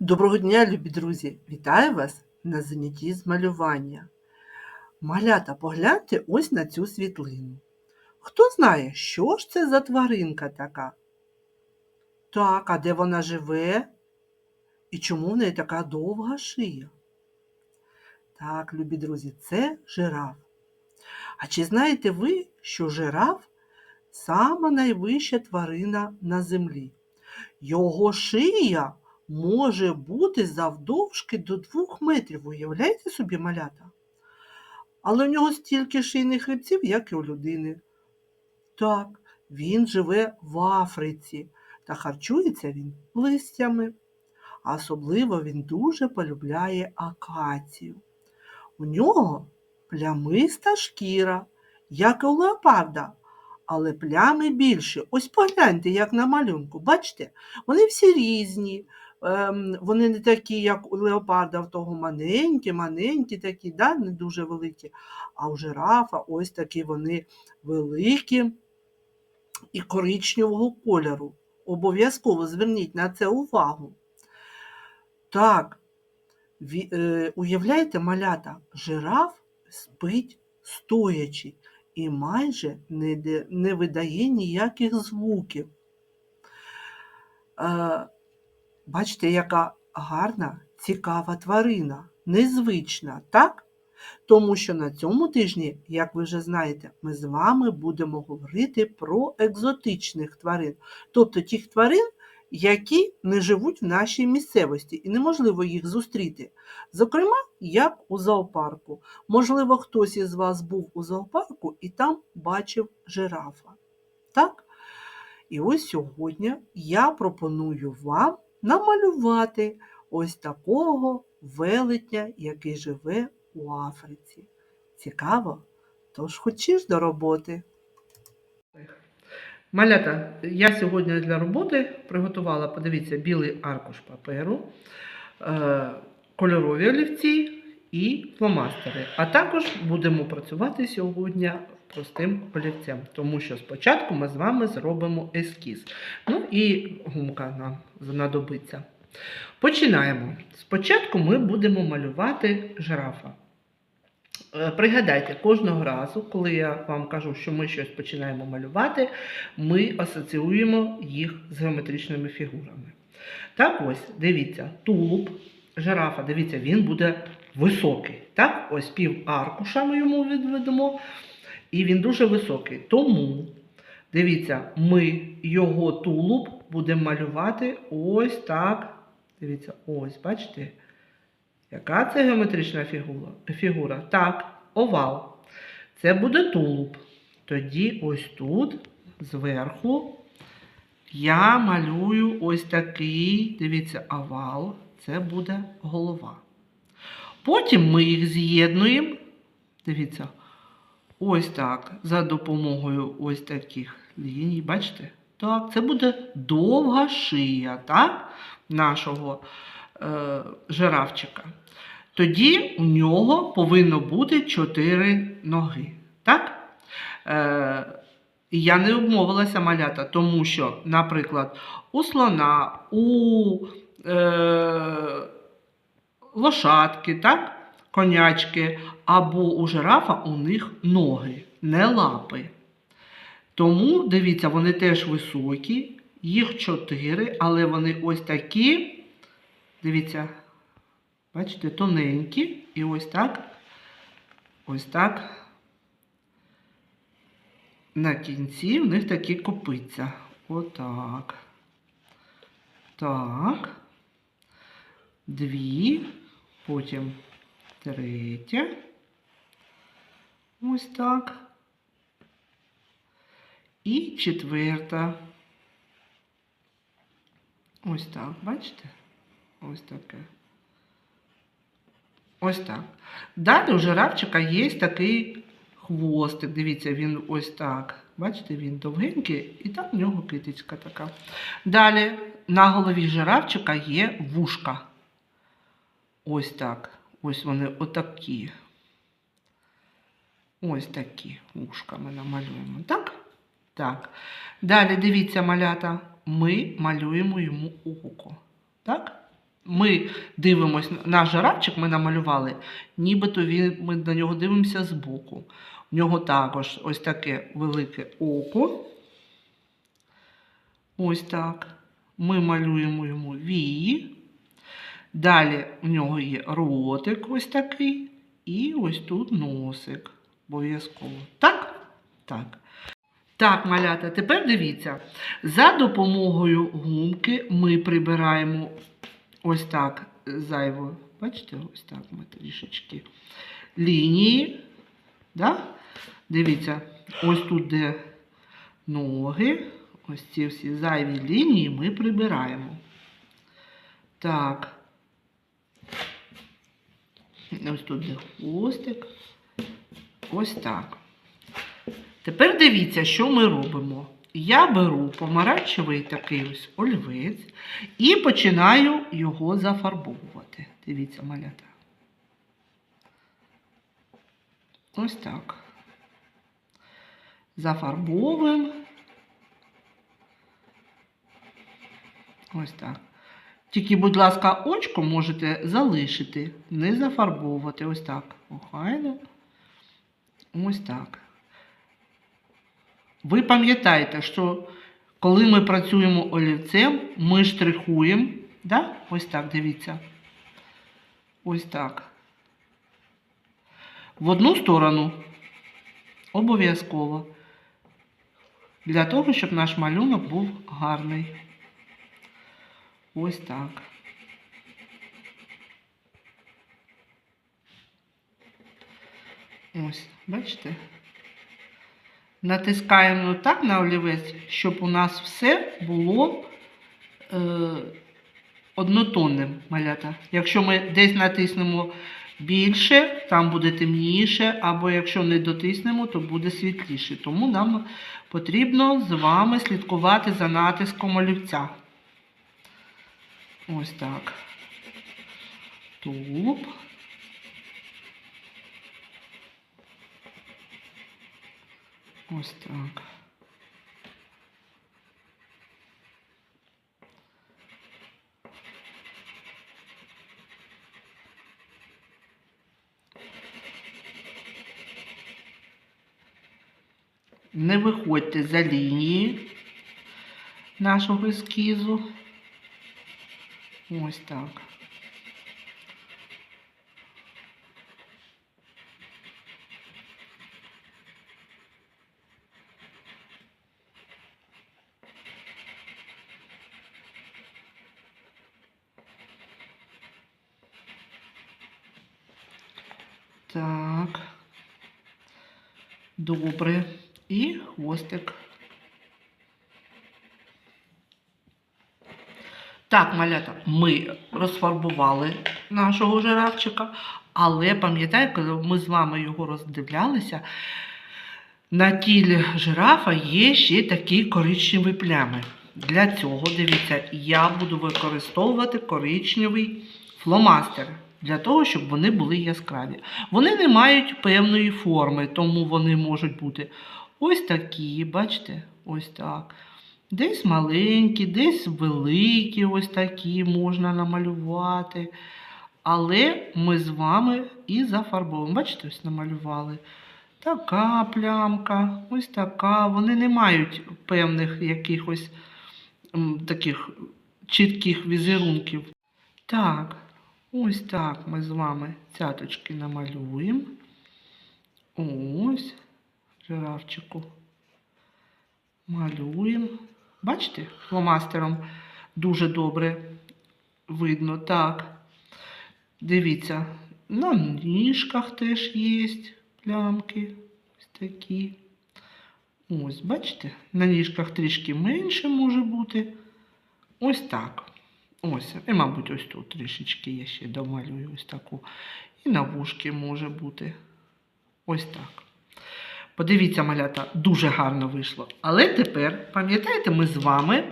Доброго дня, любі друзі! Вітаю вас на занятті з малювання. Малята, погляньте ось на цю світлину. Хто знає, що ж це за тваринка така? Так, а де вона живе? І чому в неї така довга шия? Так, любі друзі, це жираф. А чи знаєте ви, що жираф сама найвища тварина на землі? Його шия може бути завдовжки до двох метрів, уявляєте собі малята? Але у нього стільки шийних хребців, як і у людини. Так, він живе в Африці та харчується він листями. А особливо він дуже полюбляє акацію. У нього плямиста шкіра, як і у леопарда, але плями більше. Ось погляньте, як на малюнку. Бачите, вони всі різні. Ем, вони не такі, як у леопарда, в того маленькі, маленькі такі, да, не дуже великі. А у жирафа ось такі вони великі і коричневого кольору. Обов'язково зверніть на це увагу. Так, е, уявляєте, малята, жираф спить стоячи і майже не, видає ніяких звуків. Е, Бачите, яка гарна, цікава тварина, незвична, так? Тому що на цьому тижні, як ви вже знаєте, ми з вами будемо говорити про екзотичних тварин, тобто тих тварин, які не живуть в нашій місцевості і неможливо їх зустріти. Зокрема, як у зоопарку. Можливо, хтось із вас був у зоопарку і там бачив жирафа. Так? І ось сьогодні я пропоную вам намалювати ось такого велетня, який живе у Африці. Цікаво? Тож хочеш до роботи. Малята, я сьогодні для роботи приготувала, подивіться, білий аркуш паперу, е, кольорові олівці і фломастери. А також будемо працювати сьогодні простим олівцем, тому що спочатку ми з вами зробимо ескіз. Ну і гумка нам знадобиться. Починаємо. Спочатку ми будемо малювати жирафа. Е, Пригадайте, кожного разу, коли я вам кажу, що ми щось починаємо малювати, ми асоціюємо їх з геометричними фігурами. Так ось, дивіться, тулуб жирафа, дивіться, він буде високий. Так, ось пів аркуша ми йому відведемо, і він дуже високий. Тому, дивіться, ми його тулуб будемо малювати ось так. Дивіться, ось, бачите? Яка це геометрична фігура? фігура? Так, овал. Це буде тулуб. Тоді ось тут, зверху, я малюю ось такий, дивіться, овал. Це буде голова. Потім ми їх з'єднуємо. Дивіться, ось так. За допомогою ось таких ліній. Бачите? Так, це буде довга шия, так? Нашого е, жирафчика. Тоді у нього повинно бути чотири ноги. Так? Е, я не обмовилася малята, тому що, наприклад, у слона, у е, лошадки, так? Конячки, або у жирафа у них ноги, не лапи. Тому, дивіться, вони теж високі, їх чотири, але вони ось такі, дивіться, бачите, тоненькі. І ось так, ось так. На кінці в них такі копиця. Отак. Так. Дві, потім третя. Ось так. І четверта. Ось так, бачите? Ось таке. Ось так. Далі у жирафчика є такий хвостик. Дивіться, він ось так. Бачите, він довгенький, і там в нього китицька така. Далі на голові жирафчика є вушка. Ось так. Ось вони отакі. Ось такі вушка ми намалюємо. Так? Так. Далі дивіться, малята, ми малюємо йому око. Так? ми дивимося, наш жирафчик ми намалювали, нібито він, ми на нього дивимося збоку. У нього також ось таке велике око. Ось так. Ми малюємо йому вії. Далі у нього є ротик ось такий. І ось тут носик. Обов'язково. Так? Так. Так, малята, тепер дивіться. За допомогою гумки ми прибираємо ось так зайво. Бачите, ось так ми трішечки лінії. Да? Дивіться, ось тут, де ноги, ось ці всі зайві лінії ми прибираємо. Так. Ось тут хвостик. Ось так. Тепер дивіться, що ми робимо. Я беру помаранчевий такий ось олівець і починаю його зафарбовувати. Дивіться, малята. Ось так. Зафарбовуємо. Ось так. Тільки, будь ласка, очко можете залишити, не зафарбовувати. Ось так. Охайно. Ось так. Ви пам'ятаєте, що коли ми працюємо олівцем, ми штрихуємо. Да? Ось так, дивіться. Ось так. В одну сторону. Обов'язково. Для того, щоб наш малюнок був гарний. Ось так. Ось, бачите? Натискаємо так на олівець, щоб у нас все було е, однотонним малята. Якщо ми десь натиснемо більше, там буде темніше, або якщо не дотиснемо, то буде світліше. Тому нам потрібно з вами слідкувати за натиском олівця. Ось так. Тулуб. Ось так. Не виходьте за лінії нашого ескізу. Ось так. Так. Добре. І хвостик. Так, малята, ми розфарбували нашого жирафчика, але пам'ятаєте, коли ми з вами його роздивлялися, на тілі жирафа є ще такі коричневі плями. Для цього, дивіться, я буду використовувати коричневий фломастер. Для того, щоб вони були яскраві. Вони не мають певної форми, тому вони можуть бути ось такі, бачите, ось так. Десь маленькі, десь великі, ось такі можна намалювати. Але ми з вами і зафарбовуємо. Бачите, ось намалювали. Така плямка, ось така. Вони не мають певних якихось таких чітких візерунків. Так, ось так ми з вами цяточки намалюємо. Ось, жирафчику. Малюємо. Бачите, фломастером дуже добре видно. Так. Дивіться, на ніжках теж є плямки. Ось такі. Ось, бачите, на ніжках трішки менше може бути. Ось так. Ось, і, мабуть, ось тут трішечки я ще домалюю ось таку. І на вушки може бути. Ось так. Подивіться, малята, дуже гарно вийшло. Але тепер, пам'ятаєте, ми з вами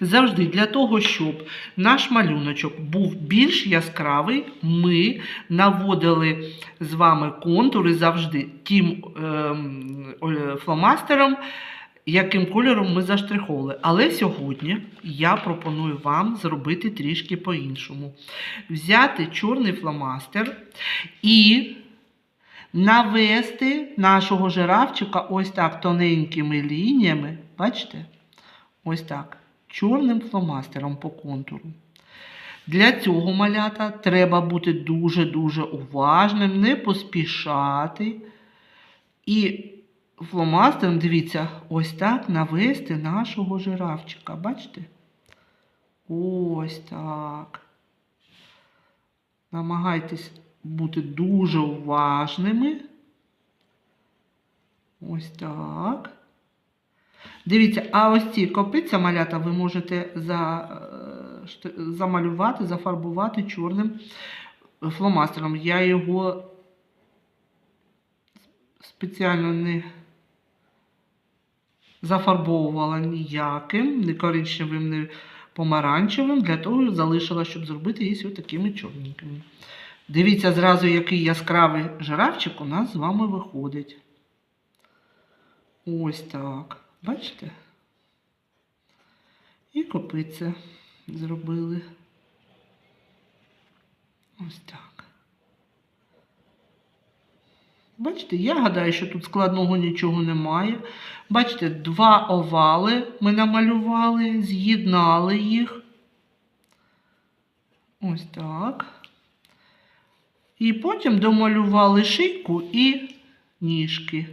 завжди для того, щоб наш малюночок був більш яскравий, ми наводили з вами контури завжди тим оль- фломастером, яким кольором ми заштриховували. Але сьогодні я пропоную вам зробити трішки по-іншому. Взяти чорний фломастер і навести нашого жирафчика ось так тоненькими лініями. Бачите? Ось так. Чорним фломастером по контуру. Для цього малята треба бути дуже-дуже уважним, не поспішати. І фломастером, дивіться, ось так навести нашого жирафчика. Бачите? Ось так. Намагайтесь бути дуже уважними. Ось так. Дивіться, а ось ці копиця малята ви можете за, е, замалювати, зафарбувати чорним фломастером. Я його спеціально не зафарбовувала ніяким, не коричневим, не помаранчевим, для того залишила, щоб зробити ось такими чорненькими. Дивіться зразу, який яскравий жирафчик у нас з вами виходить. Ось так. Бачите? І копиця зробили. Ось так. Бачите, я гадаю, що тут складного нічого немає. Бачите, два овали ми намалювали, з'єднали їх. Ось так. І потім домалювали шийку і ніжки.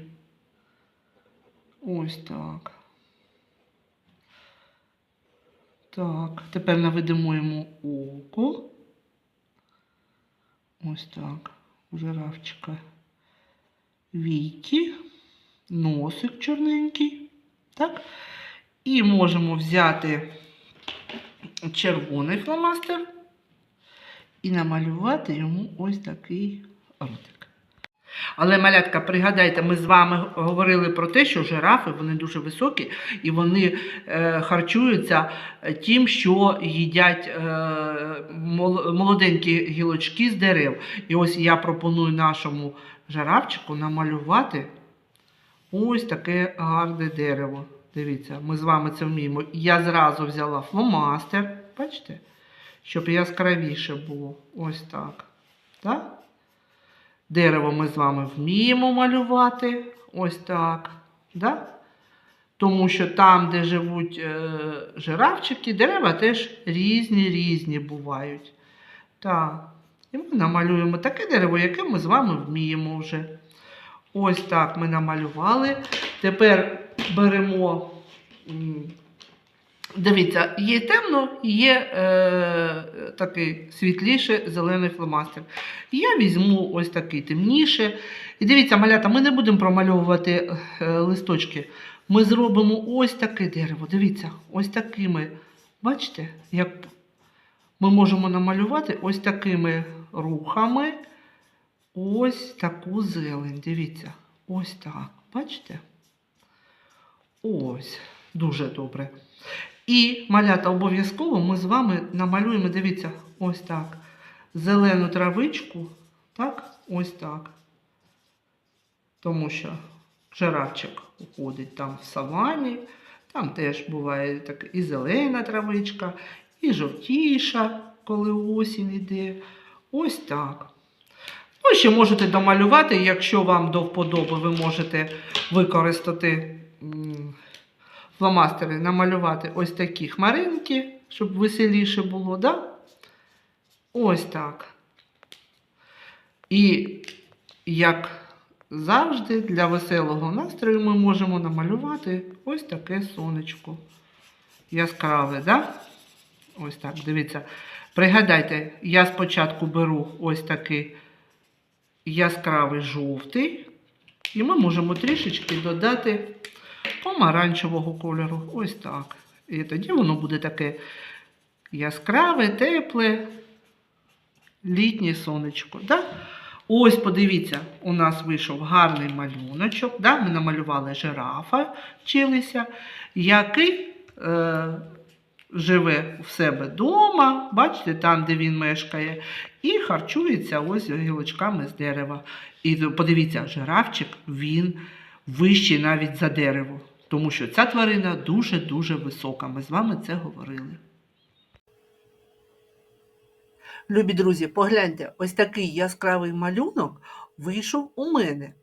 Ось так. Так, тепер наведемо йому око. Ось так. У жирафчика. Війки, носик чорненький. Так? І можемо взяти червоний фломастер і намалювати йому ось такий ротик. Але, малятка, пригадайте, ми з вами говорили про те, що жирафи вони дуже високі і вони е, харчуються тим, що їдять е, молоденькі гілочки з дерев. І ось я пропоную нашому жирафчику намалювати ось таке гарне дерево. Дивіться, ми з вами це вміємо. Я зразу взяла фломастер, бачите, щоб яскравіше було. Ось так. Так? Дерево ми з вами вміємо малювати. Ось так. Да? Тому що там, де живуть е, жирафчики, дерева теж різні різні бувають. Так. І ми намалюємо таке дерево, яке ми з вами вміємо вже. Ось так ми намалювали. Тепер беремо. Дивіться, є темно, є е, такий світліший зелений фломастер. Я візьму ось такий темніше. І дивіться, малята, ми не будемо промальовувати е, листочки. Ми зробимо ось таке дерево. Дивіться, ось такими. Бачите, як ми можемо намалювати ось такими рухами. Ось таку зелень. Дивіться, ось так. Бачите? Ось, дуже добре. І малята обов'язково ми з вами намалюємо, дивіться, ось так. Зелену травичку, так, ось так. Тому що жирафчик уходить там в савані, там теж буває так і зелена травичка, і жовтіша, коли осінь іде. Ось так. Ну, ще можете домалювати, якщо вам до вподоби, ви можете використати фломастери, намалювати ось такі хмаринки, щоб веселіше було, да? Ось так. І як завжди, для веселого настрою ми можемо намалювати ось таке сонечко. Яскраве, да? Ось так, дивіться. Пригадайте, я спочатку беру ось такий яскравий жовтий, і ми можемо трішечки додати помаранчевого кольору. Ось так. І тоді воно буде таке яскраве, тепле, літнє сонечко. Да? Ось, подивіться, у нас вийшов гарний малюночок. Да? Ми намалювали жирафа, вчилися, який е, живе в себе вдома, бачите, там, де він мешкає, і харчується ось гілочками з дерева. І подивіться, жирафчик, він вищий навіть за дерево. Тому що ця тварина дуже-дуже висока. Ми з вами це говорили. Любі друзі, погляньте, ось такий яскравий малюнок вийшов у мене.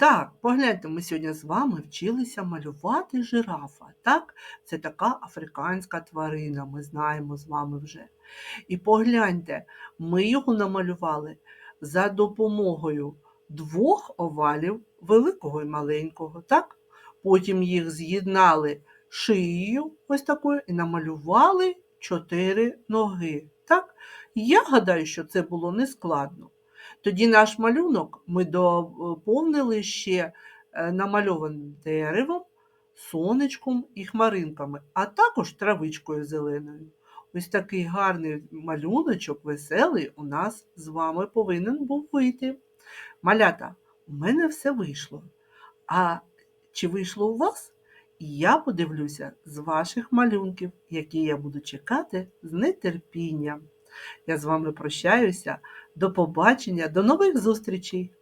Так, погляньте, ми сьогодні з вами вчилися малювати жирафа. Так, це така африканська тварина, ми знаємо з вами вже. І погляньте, ми його намалювали за допомогою двох овалів, великого і маленького. Так? Потім їх з'єднали шиєю, ось такою, і намалювали чотири ноги. Так? Я гадаю, що це було нескладно. Тоді наш малюнок ми доповнили ще е, намальованим деревом, сонечком і хмаринками, а також травичкою зеленою. Ось такий гарний малюночок, веселий, у нас з вами повинен був вийти. Малята, у мене все вийшло. А чи вийшло у вас? Я подивлюся з ваших малюнків, які я буду чекати з нетерпінням. Я з вами прощаюся. До побачення, до нових зустрічей!